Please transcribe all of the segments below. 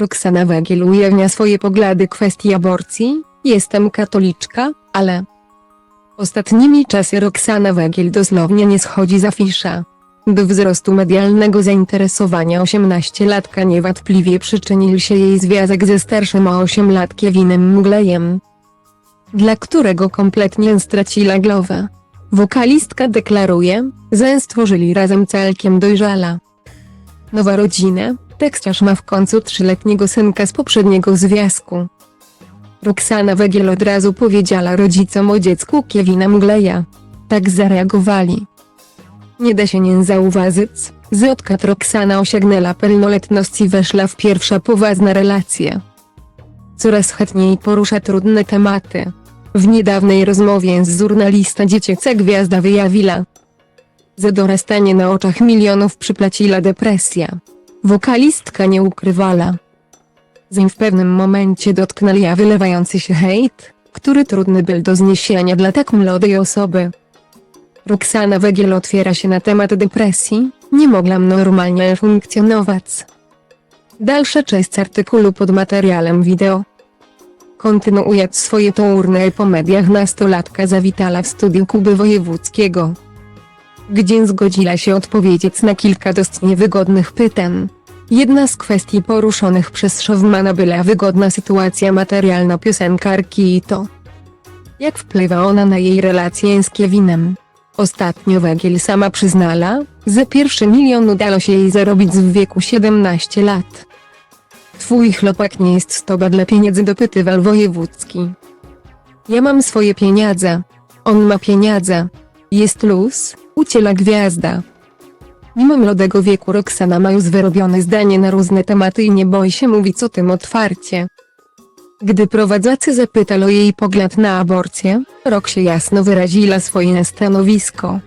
Roxana Wegiel ujawnia swoje poglądy kwestii aborcji, jestem katoliczka, ale... Ostatnimi czasy Roxana Wegiel dosłownie nie schodzi z afisza. Do wzrostu medialnego zainteresowania 18-latka niewątpliwie przyczynił się jej związek ze starszym o 8 lat Kevinem Muglejem, dla którego kompletnie straciła głowę. Wokalistka deklaruje, że stworzyli razem całkiem dojrzala. Nowa rodzina, tekściarz ma w końcu trzyletniego synka z poprzedniego związku. Roxana Wegiel od razu powiedziała rodzicom o dziecku Kevina Mugleja. Tak zareagowali. Nie da się nie zauważyć, że odkąd Roxana osiągnęła pełnoletność i weszła w pierwsza poważna relacje. Coraz chętniej porusza trudne tematy. W niedawnej rozmowie z żurnalista dziecięca gwiazda wyjawiła, że dorastanie na oczach milionów przyplaciła depresja. Wokalistka nie ukrywała, że w pewnym momencie dotknęła wylewający się hejt, który trudny był do zniesienia dla tak młodej osoby. Roxana Wegiel otwiera się na temat depresji, nie mogłam normalnie funkcjonować. Dalsza część artykułu pod materiałem wideo. Kontynuując swoje tourne po mediach nastolatka zawitała w studiu Kuby Wojewódzkiego. Gdzie zgodziła się odpowiedzieć na kilka dość niewygodnych pytań. Jedna z kwestii poruszonych przez Szowmana była wygodna sytuacja materialna piosenkarki i to, jak wpływa ona na jej relację z Kevinem. Ostatnio Wegiel sama przyznała, że pierwszy milion udało się jej zarobić w wieku 17 lat. Twój chłopak nie jest z tobą dla pieniędzy dopytywał wojewódzki. Ja mam swoje pieniądze. On ma pieniądze. Jest luz, uciela gwiazda. Mimo młodego wieku Roxana ma już wyrobione zdanie na różne tematy i nie boi się mówić o tym otwarcie. Gdy prowadzący zapytał o jej pogląd na aborcję, Roxie jasno wyraziła swoje stanowisko.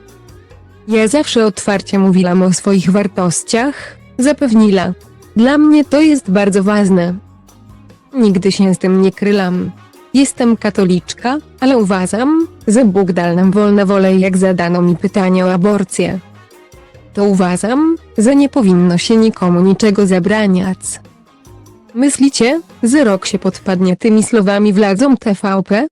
Ja zawsze otwarcie mówiłam o swoich wartościach, zapewniła. Dla mnie to jest bardzo ważne. Nigdy się z tym nie kryłam. Jestem katoliczka, ale uważam, że Bóg dał nam wolne wolę jak zadano mi pytanie o aborcję. To uważam, że nie powinno się nikomu niczego zabraniać. Myślicie, że rok się podpadnie tymi słowami władzom TVP?